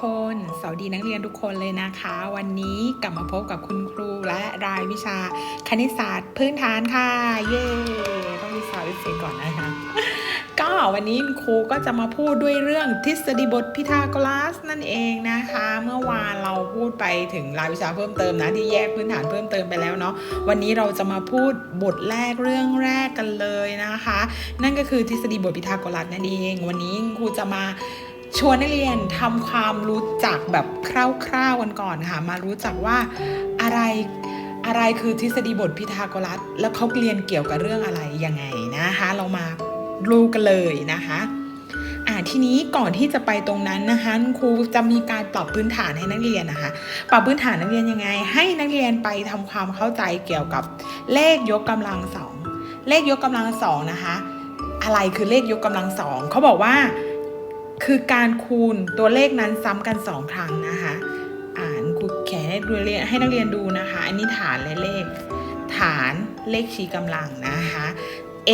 คน สวัสดีนักเรียนทุกคนเลยนะคะ วันนี้กลับมาพบกับคุณครูและรายวิชาคณิตศาสตร์พื้นฐานค่ะ เย้ต้องมีสาวิเศษก่อนนะคะ ก็วันนี้ครูก็จะมาพูดด้วยเรื่องทฤษฎีบทพีทาโกรัสนั่นเองนะคะ เมื่อวานเราพูดไปถึงรายวิชาเพิ่มเติมนะที่แยกพื้นฐานเพิ่มเติมไปแล้วเนาะวันนี้เราจะมาพูดบทแรกเรื่องแรกกันเลยนะคะ นั่นก็คือทฤษฎีบทพีทาโกรัสนั่นเอง วันนี้ครูจะมา ชวนนักเรียนทำความรู้จักแบบคร่าวๆกันก่อนค่ะ มารู้จักว่าอะไรอะไรคือทฤษฎีบทพีทาโกรัส แล้วเขาเรียนเกี่ยวกับเรื่องอะไรยังไงนะคะ เรามาดูกันเลยนะคะอ่าทีนี้ก่อนที่จะไปตรงนั้นนะคะครูจะมีการปรับพื้นฐานให้นักเรียนนะคะ ปรับพื้นฐานนักเรียนยังไง ให้นักเรียนไปทำความเข้าใจเกี่ยวกับเลขยกกำลังสองเลขยกกำลังสองนะคะ อะไรคือเลขยกกำลังสองเขาบอกว่า คือการคูณตัวเลขนั้นซ้ำกันสองครั้งนะคะ อ่านครูแขนให้ดูเรียนให้นักเรียนดูนะคะ อันนี้ฐานและเลข ฐานเลขชี้กำลังนะคะ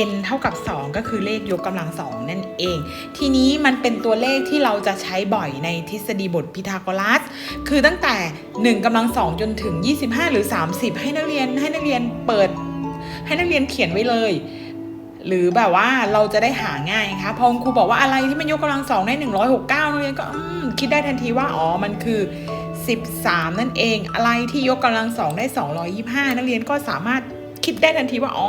n เท่ากับ 2 ก็คือเลขยกกำลังสองนั่นเอง ทีนี้มันเป็นตัวเลขที่เราจะใช้บ่อยในทฤษฎีบทพีทาโกรัส คือตั้งแต่ 1กำลังสองจนถึง 25 หรือ 30 ให้นักเรียนให้นักเรียนเปิด ให้นักเรียนเขียนไว้เลย หรือแบบว่าเราจะได้หาง่ายนะคะพอครูบอกว่าอะไรที่มันยกกำลังสองได้ 169นักเรียนก็คิดได้ทันทีว่าอ๋อมันคือ 13 นั่นเอง อะไรที่ยกกำลังสองได้ 225 นักเรียนก็สามารถคิดได้ทันทีว่าอ๋อ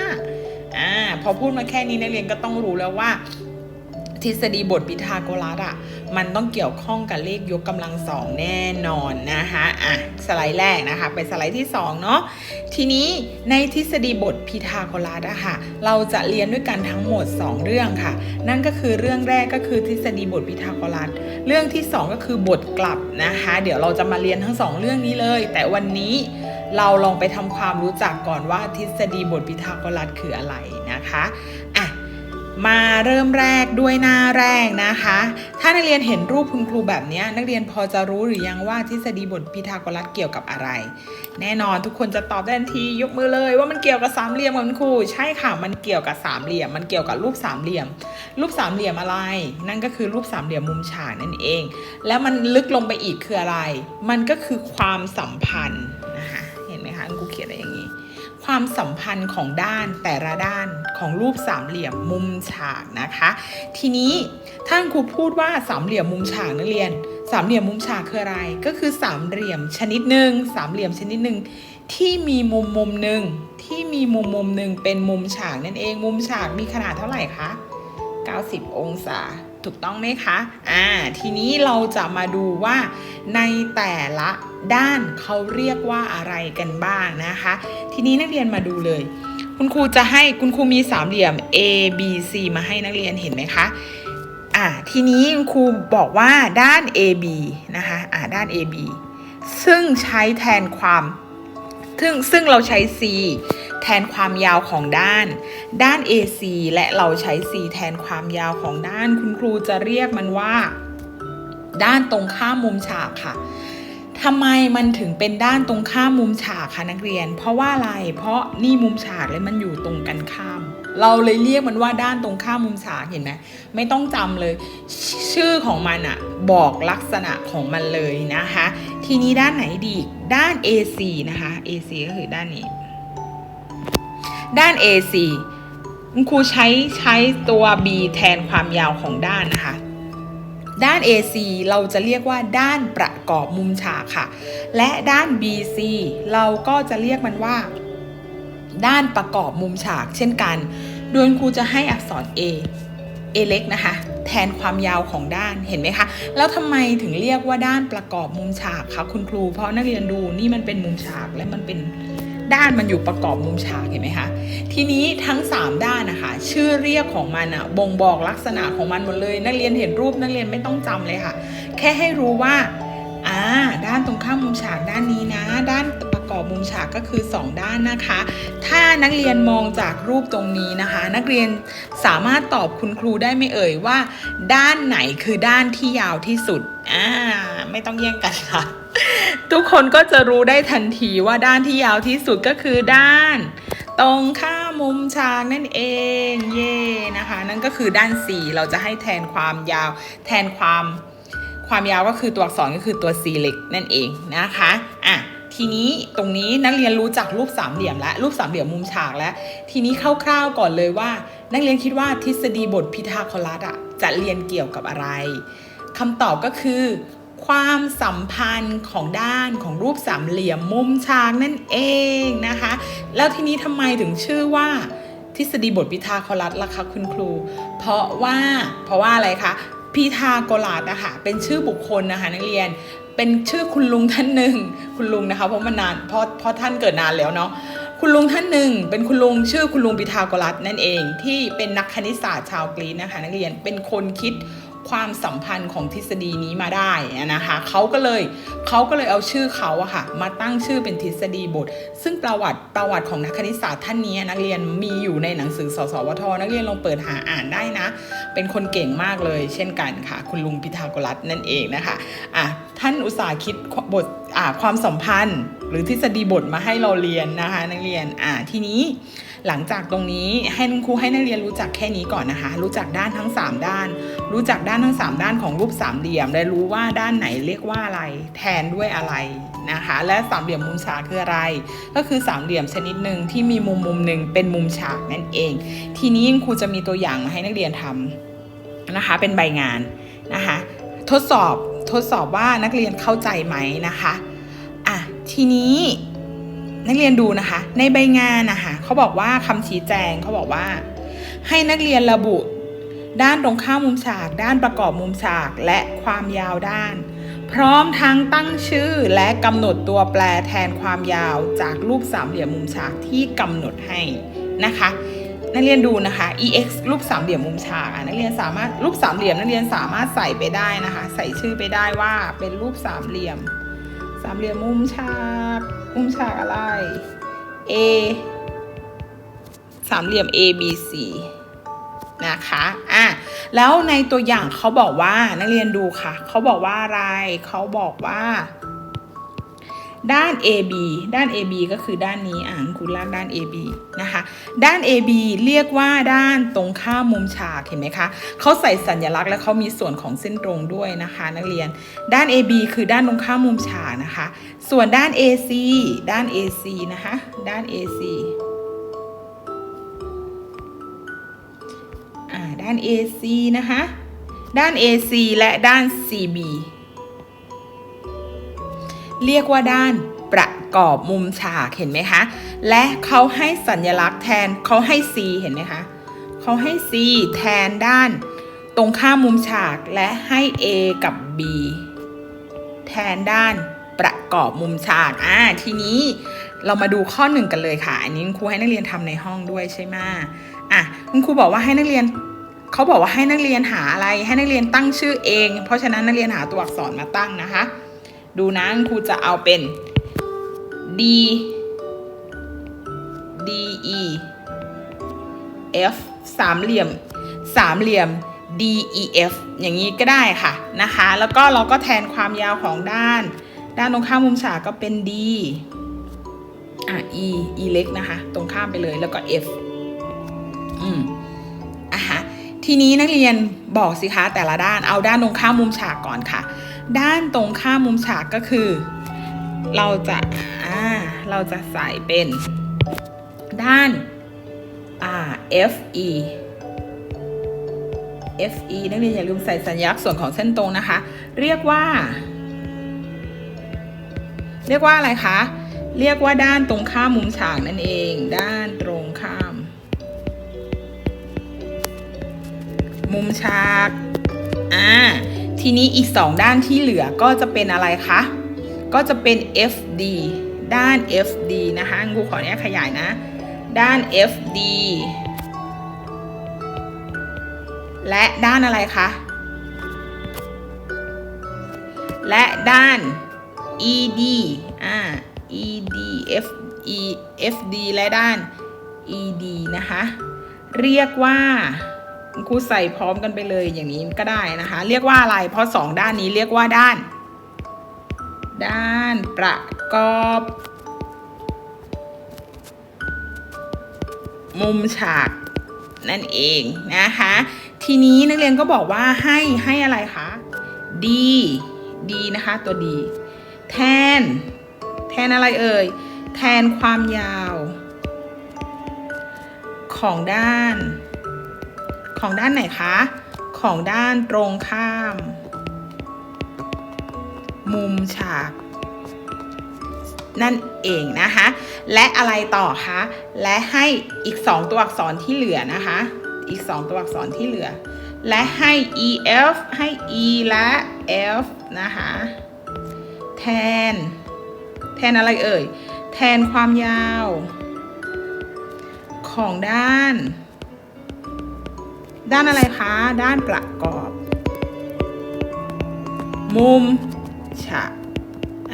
225อ่าพอพูดมาแค่นี้นักเรียนก็ต้องรู้แล้วว่า ทฤษฎีบทพีทาโกรัสอะ มันต้องเกี่ยวข้องกับเลขยกกำลังสองแน่นอนนะคะอะสไลด์แรกนะคะไปสไลด์ที่สองเนาะทีนี้ในทฤษฎีบทพีทาโกรัสอะค่ะ เราจะเรียนด้วยกันทั้งหมด 2 เรื่องค่ะ นั่นก็คือเรื่องแรกก็คือทฤษฎีบทพีทาโกรัสเรื่องที่ 2 ก็คือบทกลับนะคะ เดี๋ยวเราจะมาเรียนทั้ง 2 เรื่องนี้เลย แต่วันนี้เราลองไปทำความรู้จักก่อนว่าทฤษฎีบทพีทาโกรัสคืออะไรนะคะอะ มาเริ่มแรกด้วยหน้าแรกนะคะ ถ้านักเรียนเห็นรูปคุณครูแบบนี้นักเรียนพอจะรู้หรือยังว่าทฤษฎีบทพีทาโกรัสเกี่ยวกับอะไร แน่นอนทุกคนจะตอบได้ทันทียกมือเลย ว่ามันเกี่ยวกับสามเหลี่ยมคุณครู ใช่ค่ะมันเกี่ยวกับสามเหลี่ยม มันเกี่ยวกับรูปสามเหลี่ยม รูปสามเหลี่ยมอะไร นั่นก็คือรูปสามเหลี่ยมมุมฉากนั่นเอง แล้วมันลึกลงไปอีกคืออะไร มันก็คือความสัมพันธ์นะคะเห็นไหมคะคุณครูเขียนอะไรอง ความสัมพันธ์ของด้านแต่ละด้านของรูปสามเหลี่ยมมุมฉากนะคะ ทีนี้ท่านครูพูดว่าสามเหลี่ยมมุมฉากนักเรียน สามเหลี่ยมมุมฉากคืออะไร ก็คือสามเหลี่ยมชนิดหนึ่งสามเหลี่ยมชนิดหนึ่งที่มีมุมมุมหนึ่งที่มีมุมมุมหนึ่งเป็นมุมฉากนั่นเองมุมฉากมีขนาดเท่าไหร่คะ90 องศา ถูกต้องไหมคะอ่าทีนี้เราจะมาดูว่าในแต่ละด้านเขาเรียกว่าอะไรกันบ้างนะคะ ทีนี้นักเรียนมาดูเลย คุณครูจะให้คุณครูมีสามเหลี่ยม A B C มาให้นักเรียนเห็นไหมคะอ่าทีนี้คุณครูบอกว่าด้าน AB นะคะอ่าด้าน AB ซึ่งใช้แทนความซึ่งซึ่งเราใช้ C แทนความยาวของด้าน ด้าน AC และเราใช้ C แทนความยาวของด้าน คุณครูจะเรียกมันว่า ด้านตรงข้ามมุมฉากค่ะทำไมมันถึงเป็นด้านตรงข้ามมุมฉากคะนักเรียน เพราะว่าอะไร เพราะนี่มุมฉากเลยมันอยู่ตรงกันข้าม เราเลยเรียกมันว่าด้านตรงข้ามมุมฉากเห็นไหมไม่ต้องจำเลย ชื่อของมันอะบอกลักษณะของมันเลยนะคะ ทีนี้ด้านไหนดี ด้าน AC นะคะ AC ก็คือด้านนี้ ด้าน AC คุณครูใช้ใช้ตัว B แทนความยาวของด้านนะคะ ด้าน AC เราจะเรียกว่าด้านประกอบมุมฉากค่ะ และด้าน BC เราก็จะเรียกมันว่า ด้านประกอบมุมฉาก เช่นกัน โดยครูจะให้อักษร A A เล็กนะคะ แทนความยาวของด้านเห็นไหมคะ แล้วทำไมถึงเรียกว่าด้านประกอบมุมฉากคะคุณครู เพราะนักเรียนดูนี่มันเป็นมุมฉากและมันเป็น ด้านมันอยู่ประกอบมุมฉากเห็นไหมคะทีนี้ทั้ง 3 ด้านนะคะชื่อเรียกของมันอะบ่งบอกลักษณะของมันหมดเลย นักเรียนเห็นรูปนักเรียนไม่ต้องจำเลยค่ะ แค่ให้รู้ว่าอ่าด้านตรงข้ามมุมฉากด้านนี้นะ ด้านประกอบมุมฉากก็คือ 2 ด้านนะคะ ถ้านักเรียนมองจากรูปตรงนี้นะคะ นักเรียนสามารถตอบคุณครูได้ไม่เอ่ยว่า ด้านไหนคือด้านที่ยาวที่สุดอ่าไม่ต้องแย่งกันค่ะ ทุกคนก็จะรู้ได้ทันทีว่าด้านที่ยาวที่สุดก็คือด้าน ตรงข้ามมุมฉากนั่นเองเย่นะคะ นั่นก็คือด้าน 4 เราจะให้แทนความยาว แทนความความยาวก็คือตัวอักษรก็คือตัว C เล็กนั่นเองนะคะอะทีนี้ตรงนี้นักเรียนรู้จักรูปสามเหลี่ยมและรูปสามเหลี่ยมมุมฉากแล้ว ทีนี้คร่าวๆก่อนเลยว่า นักเรียนคิดว่าทฤษฎีบทพีทาโคลัสอะจะเรียนเกี่ยวกับอะไรคำตอบก็คือ ความสัมพันธ์ของด้านของรูปสามเหลี่ยมมุมฉากนั่นเองนะคะ แล้วทีนี้ทำไมถึงชื่อว่าทฤษฎีบทพีทาโคลัสล่ะคะคุณครู เพราะว่าเพราะว่าอะไรคะพีทาโกรัสนะคะเป็นชื่อบุคคลนะคะนักเรียนเป็นชื่อคุณลุงท่านหนึ่ง คุณลุงนะคะเพราะมันนานเพราะเพราะท่านเกิดนานแล้วเนาะคุณลุงท่านหนึ่ง เป็นคุณลุงชื่อคุณลุงพีทาโกรัสนั่นเอง ที่เป็นนักคณิตศาสตร์ชาวกรีซนะคะนักเรียนเป็นคนคิด ความสัมพันธ์ของทฤษฎีนี้มาได้นะคะเขาก็เลยเขาก็เลยเอาชื่อเขาอะค่ะมาตั้งชื่อเป็นทฤษฎีบท ซึ่งประวัติประวัติของนักคณิตศาสตร์ท่านนี้นักเรียนมีอยู่ในหนังสือสสวทนักเรียนลองเปิดหาอ่านได้นะ เป็นคนเก่งมากเลย เช่นกันค่ะ คุณลุงพิทาโกรัสนั่นเองนะคะอะท่านอุตสาห์คิดบทอ่าความสัมพันธ์ หรือทฤษฎีบทมาให้เราเรียนนะคะ นักเรียนอ่าทีนี้ หลังจากตรงนี้ให้คุณครูให้นักเรียนรู้จักแค่นี้ก่อนนะคะ รู้จักด้านทั้ง 3 ด้าน รู้จักด้านทั้ง 3 ด้านของรูปสามเหลี่ยม และรู้ว่าด้านไหนเรียกว่าอะไร แทนด้วยอะไรนะคะ และสามเหลี่ยมมุมฉากคืออะไร ก็คือสามเหลี่ยมชนิดหนึ่งที่มีมุมมุมหนึ่งเป็นมุมฉากนั่นเอง ทีนี้ครูจะมีตัวอย่างมาให้นักเรียนทำนะคะ เป็นใบงานนะคะ ทดสอบทดสอบว่านักเรียนเข้าใจไหมนะคะอะทีนี้ นักเรียนดูนะคะ ในใบงานนะคะเขาบอกว่าคำชี้แจงเขาบอกว่า ให้นักเรียนระบุ ด้านตรงข้ามมุมฉาก ด้านประกอบมุมฉากและความยาวด้าน พร้อมทั้งตั้งชื่อและกำหนดตัวแปรแทนความยาวจากรูปสามเหลี่ยมมุมฉากที่กำหนดให้นะคะนักเรียนดูนะคะ ex รูปสามเหลี่ยมมุมฉากนักเรียนสามารถรูปสามเหลี่ยมนักเรียนสามารถใส่ไปได้นะคะ ใส่ชื่อไปได้ว่าเป็นรูปสามเหลี่ยม สามเหลี่ยมมุมฉาก มุมฉากอะไร A สามเหลี่ยม A B C นะคะ อะ แล้วในตัวอย่างเขาบอกว่านักเรียนดูค่ะ เขาบอกว่าอะไร เขาบอกว่า ด้าน AB ด้าน AB ก็คือด้านนี้อ่านคุณลากด้าน AB นะคะ ด้าน AB เรียกว่าด้านตรงข้ามมุมฉากเห็นไหมคะเขาใส่สัญลักษณ์และเขามีส่วนของเส้นตรงด้วยนะคะ นักเรียน ด้าน AB คือด้านตรงข้ามมุมฉากนะคะ ส่วนด้าน AC ด้าน AC นะคะ ด้าน AC อ่าด้าน AC นะคะ ด้าน AC และด้าน CB เรียกว่าด้านประกอบมุมฉากเห็นไหมคะและเขาให้สัญลักษณ์แทนเขาให้ C เห็นไหมคะเขาให้ C แทนด้านตรงข้ามมุมฉากและให้ A กับ B แทนด้านประกอบมุมฉากอ่าทีนี้เรามาดูข้อหนึ่งกันเลยค่ะ อันนี้คุณครูให้นักเรียนทำในห้องด้วยใช่ไหมอะคุณครูบอกว่าให้นักเรียนเขาบอกว่าให้นักเรียนหาอะไร ให้นักเรียนตั้งชื่อเอง เพราะฉะนั้นนักเรียนหาตัวอักษรมาตั้งนะคะ ดูนะครูจะเอาเป็น D D E F สามเหลี่ยมสามเหลี่ยม D E F อย่างนี้ก็ได้ค่ะนะคะ แล้วก็เราก็แทนความยาวของด้าน ด้านตรงข้ามมุมฉากก็เป็น D อะ E E เล็กนะคะ ตรงข้ามไปเลยแล้วก็ F อืมอะฮะทีนี้นักเรียนบอกสิคะแต่ละด้านเอาด้านตรงข้ามมุมฉากก่อนค่ะ ด้านตรงข้ามมุมฉากก็คือ เราจะอ่าเราจะใส่เป็นด้านอ่า FE FE นักเรียนอย่าลืมใส่สัญลักษณ์ส่วนของเส้นตรงนะคะ เรียกว่า เรียกว่าอะไรคะ เรียกว่าด้านตรงข้ามมุมฉากนั่นเอง ด้านตรงข้าม มุมฉาก อ่า ทีนี้อีกสองด้านที่เหลือก็จะเป็นอะไรคะ ก็จะเป็น FD ด้าน FD นะคะงูขออนุญาตขยายนะ ด้าน FD และด้านอะไรคะ และด้าน ED อ่า ED F E FD และด้าน ED นะคะ เรียกว่า ครูใส่พร้อมกันไปเลยอย่างนี้ก็ได้นะคะ เรียกว่าอะไรเพราะสองด้านนี้เรียกว่าด้าน ด้านประกอบ มุมฉากนั่นเองนะคะ ทีนี้นักเรียนก็บอกว่าให้ให้อะไรคะ D D D นะคะตัว D แทน แทนอะไรเอ่ย แทนความยาว ของด้าน ของด้านไหนคะ ของด้านตรงข้าม มุมฉาก นั่นเองนะคะ และอะไรต่อคะ และให้อีก 2 ตัวอักษรที่เหลือนะคะ อีก 2 ตัวอักษรที่เหลือ และให้ ef ให้ e และ f นะคะ แทน แทนอะไรเอ่ย แทนความยาว ของด้าน ด้านอะไรคะ ด้านประกอบ มุมฉาก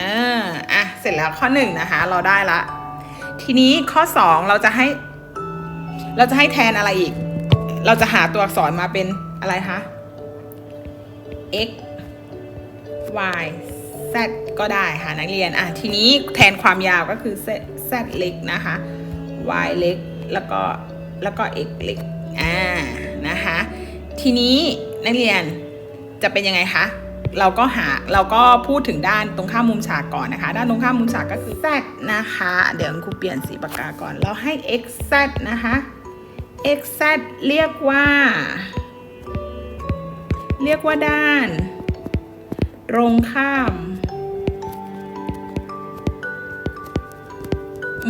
อ่าอะ เสร็จแล้วข้อหนึ่งนะคะ เราได้ละ ทีนี้ข้อสองเราจะให้ เราจะให้แทนอะไรอีก เราจะหาตัวอักษรมาเป็นอะไรคะ x y z ก็ได้ค่ะนักเรียน อะ ทีนี้แทนความยาวก็คือ z z เล็กนะคะ y เล็ก แล้วก็ แล้วก็ x เล็ก อ่า นะคะ ทีนี้นักเรียนจะเป็นยังไงคะ เราก็หาเราก็พูดถึงด้านตรงข้ามมุมฉากก่อนนะคะ ด้านตรงข้ามมุมฉากก็คือ z นะคะ เดี๋ยวครูเปลี่ยนสีปากกาก่อน เราให้ x z นะคะ x z เรียกว่า เรียกว่าด้าน ตรงข้าม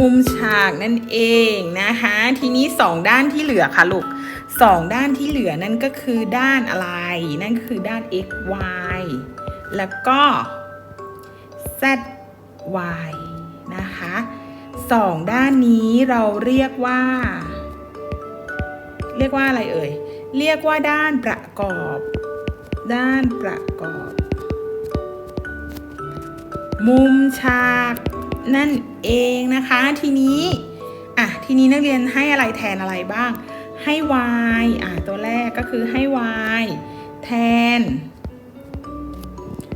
มุมฉากนั่นเองนะคะ ทีนี้สองด้านที่เหลือค่ะลูก สองด้านที่เหลือนั่นก็คือด้านอะไร นั่นก็คือด้าน x y แล้วก็ z y นะคะสองด้านนี้เราเรียกว่า เรียกว่าอะไรเอ่ย เรียกว่าด้านประกอบ ด้านประกอบ มุมฉากนั่นเองนะคะ ทีนี้อะทีนี้นักเรียนให้อะไรแทนอะไรบ้าง ให้ y อะตัวแรกก็คือให้ y แทน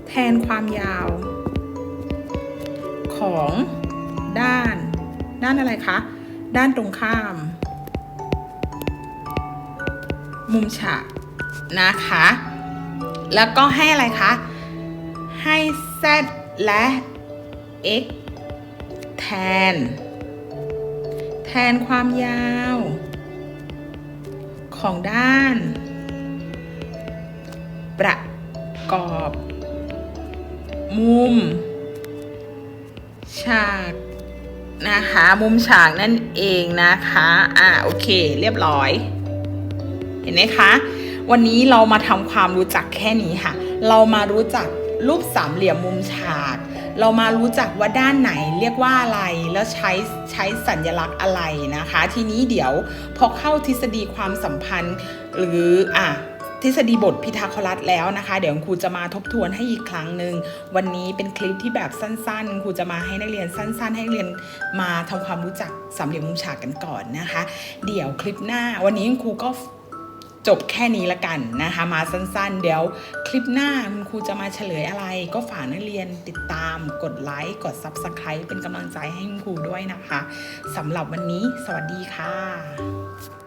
แทนความยาว ของด้าน ด้านอะไรคะ ด้านตรงข้าม มุมฉากนะคะ แล้วก็ให้อะไรคะ ให้ z และ x แทน แทนความยาว ของด้าน ประกอบ มุม ฉากนะคะมุมฉากนั่นเองนะคะอะโอเค เรียบร้อย เห็นไหมคะ วันนี้เรามาทำความรู้จักแค่นี้ค่ะ เรามารู้จักรูปสามเหลี่ยมมุมฉาก เรามารู้จักว่าด้านไหนเรียกว่าอะไร แล้วใช้ใช้สัญลักษณ์อะไรนะคะ ทีนี้เดี๋ยวพอเข้าทฤษฎีความสัมพันธ์ หรืออะทฤษฎีบทพิทาโคลัสแล้วนะคะ เดี๋ยวครูจะมาทบทวนให้อีกครั้งหนึ่งวันนี้เป็นคลิปที่แบบสั้นๆครูจะมาให้นักเรียนสั้น ๆ ให้นักเรียนมาทำความรู้จักสามเหลี่ยมมุมฉากกันก่อนนะคะ เดี๋ยวคลิปหน้าวันนี้ครูก็ จบแค่นี้ละกันนะคะ มาสั้นๆ เดี๋ยวคลิปหน้าคุณครูจะมาเฉลยอะไร ก็ฝากนักเรียนติดตามกดไลค์กด Subscribe เป็นกำลังใจให้คุณครูด้วยนะคะสำหรับวันนี้ สวัสดีค่ะ